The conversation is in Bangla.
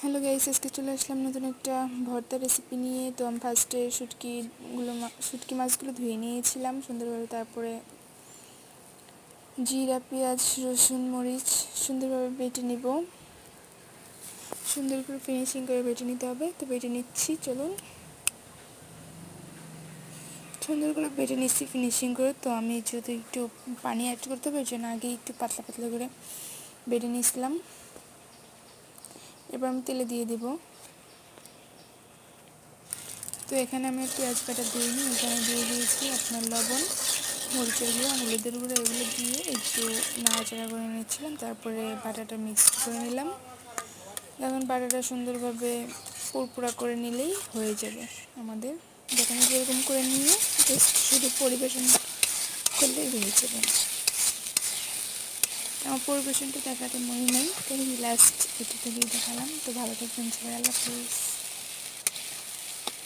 হ্যালো গাইস আজকে চলে আসলাম নতুন একটা ভর্তা রেসিপি নিয়ে। তো আমি ফার্স্টে শুটকিগুলো মা- শুটকি মাছগুলো ধুয়ে নিয়েছিলাম সুন্দরভাবে, তারপরে জিরা, পেঁয়াজ, রসুন, মরিচ সুন্দরভাবে বেটে নিব। সুন্দর করে ফিনিশিং করে বেটে নিতে হবে। তো বেটে নিচ্ছি, চলুন। সুন্দর করে বেটে নিচ্ছি ফিনিশিং করে। তো আমি যদি একটু পানি অ্যাড করতে হবে, ওই জন্য আগে একটু পাতলা পাতলা করে বেটে নিয়েছিলাম। এবার আমি তেলে দিয়ে দিব। তো এখানে আমি পেঁয়াজ কাটা দিইনি এখানে দিয়ে দিয়েছি আপনার লবণ, মরিচের গুঁড়ো হলুদের গুঁড়ো। এগুলো দিয়ে একটু নাড়াচাড়া করে নিচ্ছিলাম, তারপরে বাটাটা মিক্স করে নিলাম। এখন বাটাটা সুন্দরভাবে পুরপুরা করে নিলেই হয়ে যাবে আমাদের। যেখানে যেরকম করে নিয়ে শুধু পরিবেশন করলেই হয়ে যাবে। পরিবেশনটা দেখাতে মনে নেই। তাই লাস্ট এটা থেকেই দেখালাম। তো ভালো থাকবেন সবাই, আল্লাহ হাফিজ।